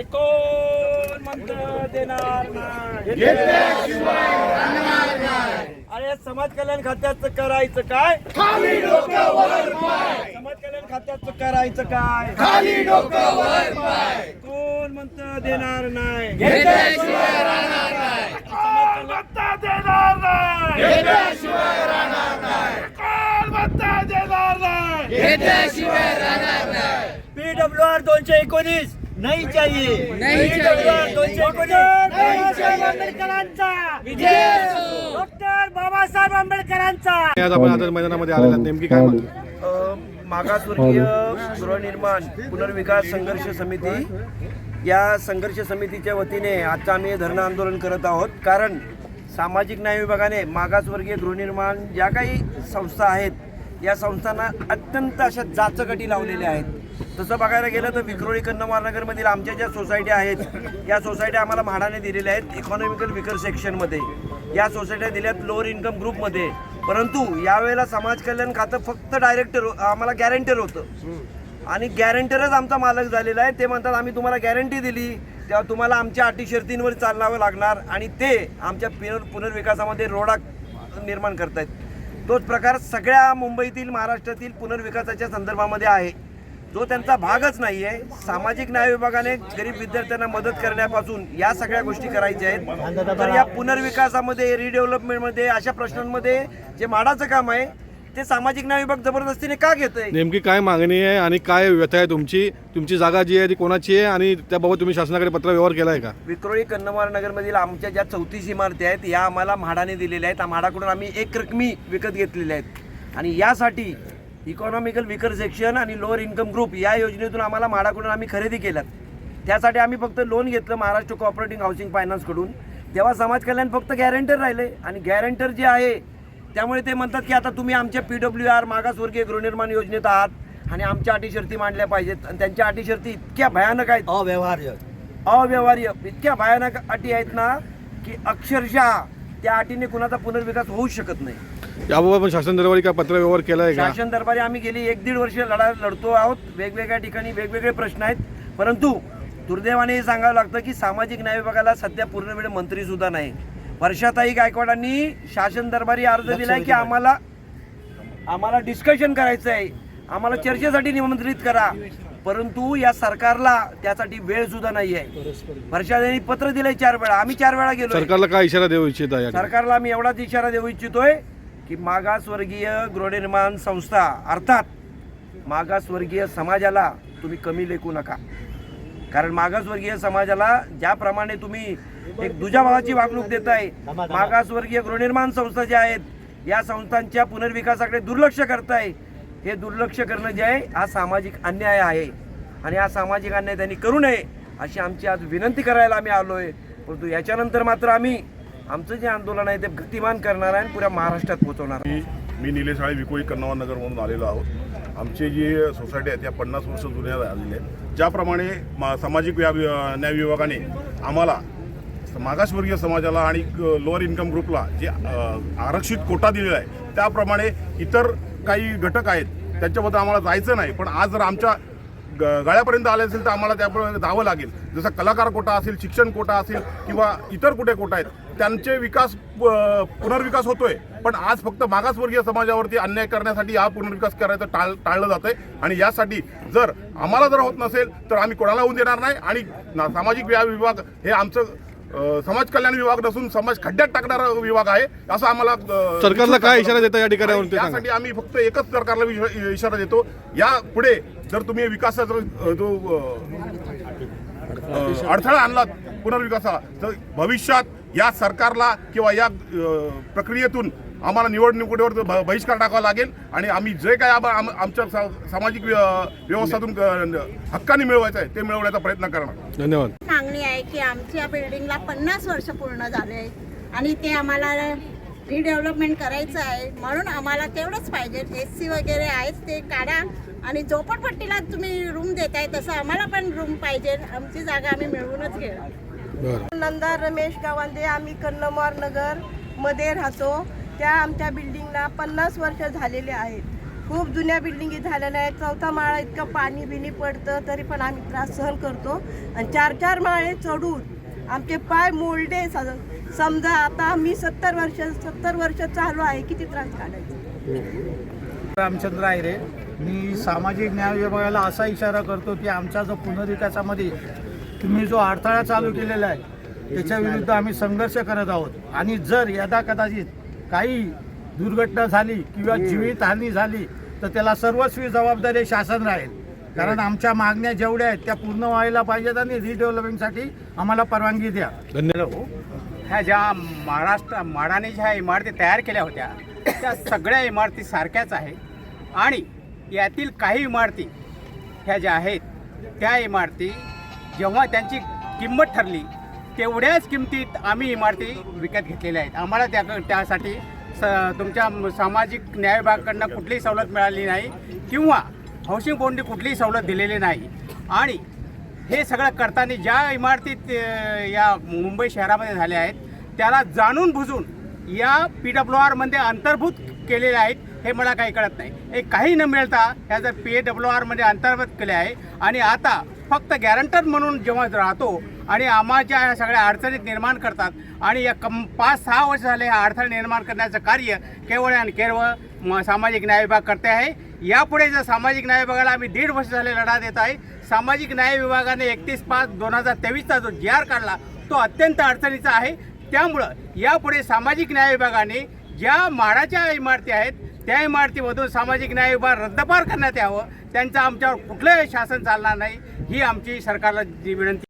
अरे कोण म्हणत देणार नाही? अरे समाज कल्याण खात्याचं करायचं काय? समाज कल्याण खात्याचं करायचं काय? कोण म्हणत देणार नाही? कोण म्हणतं देणार नाही. कोण म्हणतं देणार नाही. पीडब्ल्यू आर दोनशे एकोणीस. नाही चाहिए. बाबासाहेब आंबेडकरांचा. डॉक्टर बाबासाहेब आंबेडकरांचा. आज आपण आता मैदानामध्ये आलेला. नेमकी काय मागणी अ, मागासवर्गीय गृहनिर्माण पुनर्विकास संघर्ष समिती. या संघर्ष समितीच्या वतीने आजचं आम्ही हे धरणं आंदोलन करत आहोत. कारण सामाजिक न्याय विभागाने मागासवर्गीय गृहनिर्माण ज्या काही संस्था आहेत या संस्थांना अत्यंत अशा जाचकटी लावलेल्या आहेत. तसं बघायला गेलं तर विक्रोळी कन्नमारनगरमधील आमच्या ज्या सोसायट्या आहेत या सोसायट्या आम्हाला म्हाडाने दिलेल्या आहेत इकॉनॉमिकल विकर सेक्शनमध्ये या सोसायट्या दिल्यात लोअर इन्कम ग्रुपमध्ये परंतु यावेळेला समाज कल्याण खातं फक्त डायरेक्टर आम्हाला गॅरंटर होतं. आणि गॅरंटरच आमचा मालक झालेला आहे. ते म्हणतात आम्ही तुम्हाला गॅरंटी दिली. तेव्हा तुम्हाला आमच्या अटी शर्तींवर चालणावं लागणार. आणि ते आमच्या पुनर् पुनर्विकासामध्ये रोडा निर्माण करतायत. तोच प्रकार सगळ्या मुंबईतील महाराष्ट्रातील पुनर्विकासाच्या संदर्भामध्ये आहे. जो त्यांचा भागच नाही आहे सामाजिक न्याय विभागाने गरीब विद्यार्थ्यांना मदत करण्यापासून या सगळ्या गोष्टी करायच्या आहेत. तर या पुनर्विकासामध्ये रिडेव्हलपमेंटमध्ये अशा प्रश्नांमध्ये जे माडाचं काम आहे ते सामाजिक न्याय विभाग जबरदस्तीने का घेत आहे नेमकी काय मागणी आहे आणि काय व्यथा आहे तुमची? तुमची जागा जी आहे ती कोणाची आहे आणि त्याबाबत तुम्ही शासनाकडे पत्र व्यवहार केला आहे का? विक्रोळी कन्नमार नगरमधील आमच्या ज्या चौतीस इमारती आहेत या आम्हाला म्हाडाने दिलेल्या आहेत. त्या म्हाडाकडून आम्ही एक रकमी विकत घेतलेल्या आहेत. आणि यासाठी इकॉनॉमिकल विकर सेक्शन आणि लोअर इन्कम ग्रुप या योजनेतून आम्हाला म्हाडाकडून आम्ही खरेदी केल्यात. त्यासाठी आम्ही फक्त लोन घेतलं महाराष्ट्र कोऑपरेटिव्ह हाऊसिंग फायनान्सकडून तेव्हा समाज कल्याण फक्त गॅरंटर राहिले आणि गॅरंटर जे आहे त्यामुळे ते म्हणतात की आता तुम्ही आमच्या पी डब्ल्यू आर मागासवर्गीय गृहनिर्माण योजनेत आहात आणि आमच्या अटी शर्ती मांडल्या पाहिजेत आणि त्यांच्या अटी शर्ती इतक्या भयानक आहेत. अव्यवहार्य. अव्यवहार्य. इतक्या भयानक अटी आहेत ना की अक्षरशः त्या अटीने कुणाचा पुनर्विकास होऊच शकत नाही. याबाबत पण शासन दरबारी काय पत्र व्यवहार केला आहे का? शासन दरबारी आम्ही गेली एक दीड वर्ष लढा लढतो आहोत. वेगवेगळ्या ठिकाणी वेगवेगळे प्रश्न आहेत. परंतु दुर्दैवाने हे सांगावं लागतं की सामाजिक न्याय विभागाला सध्या पूर्णवेळ मंत्री सुद्धा नाही. वर्षाताई गायकवाडांनी शासन दरबारी अर्ज दिलाय की आम्हाला आम्हाला डिस्कशन करायचं आहे आम्हाला चर्चेसाठी निमंत्रित करा. परंतु या सरकारला त्यासाठी वेळ सुद्धा नाही आहे वर्षाताईंनी पत्र दिलंय चार वेळा. आम्ही चार वेळा गेलो सरकारला काय इशारा देऊ इच्छिता या सरकारला मी एवढाच इशारा देऊ इच्छितोय. की मागासवर्गीय गृहनिर्माण संस्था अर्थात मागासवर्गीय समाजाला तुम्ही कमी लेखू नका. कारण मागासवर्गीय समाजाला ज्याप्रमाणे तुम्ही एक दुजाभावाची वागणूक देत आहे मागासवर्गीय गृहनिर्माण संस्था ज्या आहेत या संस्थांच्या पुनर्विकासाकडे दुर्लक्ष करताय हे दुर्लक्ष करणं जे आहे हा सामाजिक अन्याय आहे. आणि हा सामाजिक अन्याय त्यांनी करू नये अशी आमची आज विनंती करायला आम्ही आलो आहे परंतु याच्यानंतर मात्र आम्ही आमचं जे आंदोलन आहे ते गतिमान करणार आहे आणि पुऱ्या महाराष्ट्रात पोहोचवणार आहे. मी निलेश आळे विकोळी कन्नवा नगर म्हणून आलेलो आहोत. आमचे जे सोसायटी आहेत त्या पन्नास वर्ष जुन्या झालेल्या आहेत. ज्याप्रमाणे मा सामाजिक व्या न्याय विभागाने आम्हाला मागासवर्गीय समाजाला आणि लोअर इन्कम ग्रुपला जे आरक्षित कोटा दिलेला आहे त्याप्रमाणे इतर काही घटक आहेत त्यांच्याबद्दल आम्हाला जायचं नाही. पण आज जर आमच्या गळ्यापर्यंत आले असेल तर आम्हाला त्याप्रमाणे जावं लागेल. जसं कलाकार कोटा असेल शिक्षण कोटा असेल किंवा इतर कुठे कोटा आहेत त्यांचे विकास पुनर्विकास होतोय. पण आज फक्त मागासवर्गीय समाजावरती अन्याय करण्यासाठी हा पुनर्विकास करायचं टाळ टाळलं जातंय. आणि यासाठी जर आम्हाला जर होत नसेल तर आम्ही कोणाला होऊन देणार नाही. आणि ना- सामाजिक व्याय विभाग हे आमचं समाज कल्याण विभाग नसून समाज खड्ड्यात टाकणारा विभाग आहे असं आम्हाला सरकारला काय इशारा देता या ठिकाणी आणि ते सांगा. यासाठी आम्ही फक्त एकच सरकारला इशारा देतो या पुढे जर तुम्ही विकासाचा जो अडथळा आणला पुनर्विकासाला तर भविष्यात या सरकारला किंवा या प्रक्रियेतून आम्हाला निवडणुकीवर ब- बहिष्कार टाकावा लागेल आणि आम्ही जे काय आम- आम- आमच्या सा- सामाजिक व्य- व्यवस्थातून हक्काने मिळवायचं आहे ते मिळवण्याचा प्रयत्न करणार. धन्यवाद. मागणी आहे की आमच्या बिल्डिंगला पन्नास वर्ष पूर्ण झाले आहे आणि ते आम्हाला रिडेव्हलपमेंट करायचं आहे म्हणून आम्हाला तेवढंच पाहिजे. एस सी वगैरे आहेत ते काढा. आणि झोपडपट्टीला तुम्ही रूम देताय तसं आम्हाला पण रूम पाहिजे. आमची जागा आम्ही मिळवूनच घेणार. नंदा रमेश गावांदे आम्ही कन्नमार नगरमध्ये राहतो. त्या आमच्या बिल्डिंगला पन्नास वर्ष झालेले आहेत. खूप जुन्या बिल्डिंगी झालेल्या आहेत. चौथा माळा इतकं पाणी बिनी पडतं तरी पण आम्ही त्रास सहन करतो. आणि चार चार माळे चढून आमचे पाय मोडले स- समजा आता मी सत्तर वर्ष सत्तर वर्ष चालू आहे किती त्रास काढायचा? रामचंद्र आयरे मी सामाजिक न्याय विभागाला असा इशारा करतो की आमचा जो पुनर्विकासामध्ये तुम्ही जो अडथळा चालू केलेला आहे त्याच्याविरुद्ध आम्ही संघर्ष करत आहोत. आणि जर यदा कदाचित काही दुर्घटना झाली किंवा जीवितहानी झाली तर त्याला सर्वस्वी जबाबदारी शासन राहील. कारण आमच्या मागण्या जेवढ्या आहेत त्या पूर्ण व्हायला पाहिजेत आणि रिडेव्हलपमेंटसाठी आम्हाला परवानगी द्या. धन्यवाद. ह्या ज्या महाराष्ट्र म्हाडाने ज्या इमारती तयार केल्या होत्या त्या सगळ्या इमारती सारख्याच आहेत. आणि यातील काही इमारती ह्या ज्या आहेत त्या इमारती जेव्हा त्यांची किंमत ठरली तेवढ्याच किमतीत आम्ही इमारती विकत घेतलेल्या आहेत. आम्हाला त्या त्यासाठी स तुमच्या सामाजिक न्याय विभागाकडनं कुठलीही सवलत मिळाली नाही किंवा हाऊसिंग बोर्डने कुठलीही सवलत दिलेली नाही. आणि हे सगळं करताना ज्या इमारतीत या मुंबई शहरामध्ये झाल्या आहेत त्याला जाणून बुजून या पी डब्ल्यू आरमध्ये अंतर्भूत केलेले आहेत हे मला काही कळत नाही. हे काही न मिळता ह्या जर पी डब्ल्यू आरमध्ये अंतर्गत केले आहे आणि आता फक्त गॅरंटर म्हणून जेव्हा राहतो आणि आम्हाच्या ह्या सगळ्या अडचणीत निर्माण करतात आणि या कम पाच सहा वर्ष झाले हा अडथळे निर्माण करण्याचं कार्य केवळ आणि केवळ म- सामाजिक न्याय विभाग करते आहे. यापुढे जर सामाजिक न्याय विभागाला आम्ही दीड वर्ष झाले लढा देत आहे सामाजिक न्याय विभागाने एकतीस पाच दोन हजार तेवीसचा जो जी आर काढला तो अत्यंत अडचणीचा आहे. त्यामुळं यापुढे सामाजिक न्याय विभागाने ज्या माडाच्या इमारती आहेत त्या इमारतीमधून सामाजिक न्याय विभाग रद्दपार करण्यात यावं. त्यांचं आमच्यावर कुठलंही शासन चालणार नाही. ही आमची सरकारला जी विनंती